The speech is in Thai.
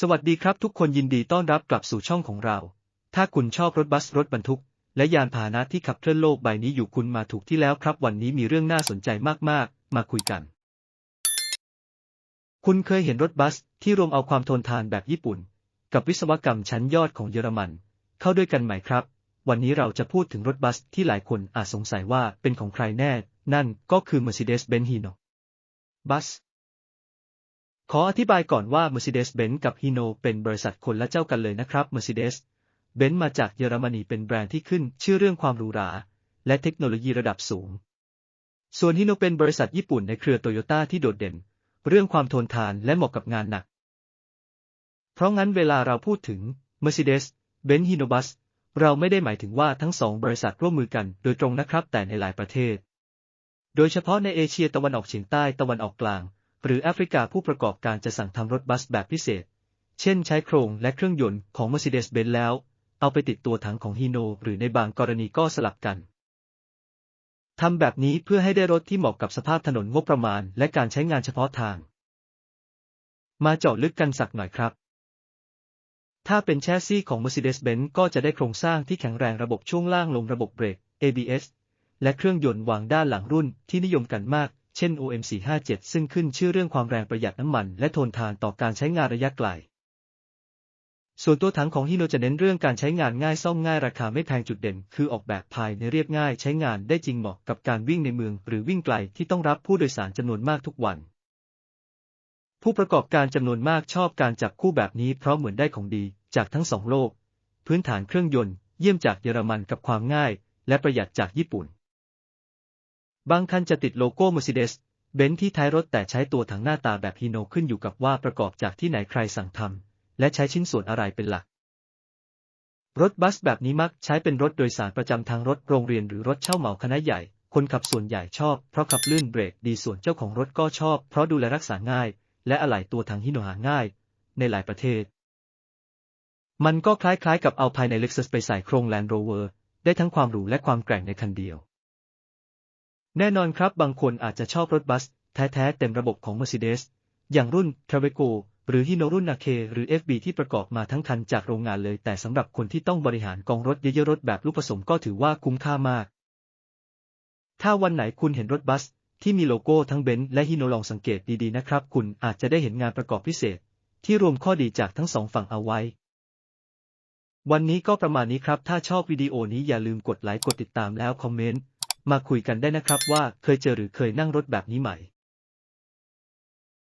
สวัสดีครับทุกคนยินดีต้อนรับกลับสู่ช่องของเรา ถ้าคุณชอบรถบัสรถบรรทุก และยานพาหนะที่ขับเคลื่อนโลกใบนี้อยู่คุณมาถูกที่แล้วครับวันนี้มีเรื่องน่าสนใจมากๆ มาคุยกัน คุณเคยเห็นรถบัสที่รวมเอาความทนทานแบบญี่ปุ่น กับวิศวกรรมชั้นยอดของเยอรมัน เข้าด้วยกันไหมครับ วันนี้เราจะพูดถึงรถบัสที่หลายคนอาจสงสัยว่าเป็นของใครแน่ นั่นก็คือ Mercedes-Benz Hino บัส ขออธิบายก่อนว่า Mercedes-Benz กับ Hino เป็นบริษัทคนละเจ้ากันเลยนะครับ Mercedes-Benz มาจากเยอรมนีเป็นแบรนด์ที่ขึ้น ชื่อเรื่องความหรูหรา และเทคโนโลยีระดับสูง ส่วน Hino เป็นบริษัทญี่ปุ่นในเครือโตโยต้าที่โดดเด่น เรื่องความทนทานและเหมาะกับงานหนัก เพราะงั้นเวลาเราพูดถึง Mercedes-Benz Hino Bus เราไม่ได้หมายถึงว่าทั้งสองบริษัทร่วมมือกันโดยตรงนะครับ แต่ในหลายประเทศ โดยเฉพาะในเอเชียตะวันออกเฉียงใต้ตะวันออกกลาง หรือแอฟริกาผู้ประกอบการจะสั่งทำรถบัสแบบพิเศษ เช่นใช้โครงและเครื่องยนต์ของ Mercedes-Benz แล้ว เอาไปติดตัวถังของ Hino หรือในบางกรณีก็สลับกันทำแบบนี้เพื่อให้ได้รถที่เหมาะกับสภาพถนนงบประมาณและการใช้งานเฉพาะทาง มาเจาะลึกกันสักหน่อยครับ ถ้าเป็นแชสซีของ Mercedes-Benz ก็จะได้โครงสร้างที่แข็งแรงระบบช่วงล่างลงระบบเบรก ABS และเครื่องยนต์วางด้านหลังรุ่นที่นิยมกันมาก เช่น OM457 ซึ่งขึ้นชื่อเรื่องความแรงประหยัดน้ำมันและทนทานต่อการใช้งานระยะไกล ส่วนตัวถังของฮิโนจะเน้นเรื่องการใช้งานง่ายซ่อมง่ายราคาไม่แพงจุดเด่น คือออกแบบภายในเรียบง่ายใช้งานได้จริงเหมาะกับการวิ่งในเมือง หรือวิ่งไกลที่ต้องรับผู้โดยสารจำนวนมากทุกวัน ผู้ประกอบการจำนวนมากชอบการจับคู่แบบนี้เพราะเหมือนได้ของดีจากทั้งสองโลก พื้นฐานเครื่องยนต์ เยี่ยมจากเยอรมันกับความง่าย และประหยัดจากญี่ปุ่น บางคันจะติดโลโก้ Mercedes เบนซ์ที่ท้ายรถแต่ใช้ตัวถังหน้าตาแบบฮีโนขึ้นอยู่กับว่าประกอบจากที่ไหนใครสั่งทำและใช้ชิ้นส่วนอะไรเป็นหลัก รถบัสแบบนี้มักใช้เป็นรถโดยสารประจำทางรถโรงเรียนหรือรถเช่าเหมาคณะใหญ่ คนขับส่วนใหญ่ชอบเพราะขับลื่นเบรกดีส่วนเจ้าของรถก็ชอบเพราะดูแลรักษาง่าย และอะไหล่ตัวถังฮิโนหาง่าย ในหลายประเทศ มันก็คล้ายๆ กับเอาภายใน Lexus ไปใส่โครง Land Rover ได้ทั้งความหรูและความแกร่งในคันเดียว แน่นอนครับบางคนอาจจะชอบรถบัส แท้ๆเต็มระบบของ Mercedes อย่างรุ่น Traveco หรือ Hino รุ่น Nace หรือ FB ที่ประกอบมาทั้งคันจากโรงงานเลย แต่สำหรับคนที่ต้องบริหารกองรถเยอะๆรถแบบลูกผสมก็ถือว่าคุ้มค่ามาก ถ้าวันไหนคุณเห็นรถบัส ที่มีโลโก้ทั้งเบนซ์และฮิโนลองสังเกตดีๆนะครับ คุณอาจจะได้เห็นงานประกอบพิเศษ ที่รวมข้อดีจากทั้งสองฝั่งเอาไว้ วันนี้ก็ประมาณนี้ครับ ถ้าชอบวิดีโอนี้อย่าลืมกดไลค์กดติดตามแล้วคอมเมนต์ มาคุยกันได้นะครับว่าเคยเจอหรือเคยนั่งรถแบบนี้ไหม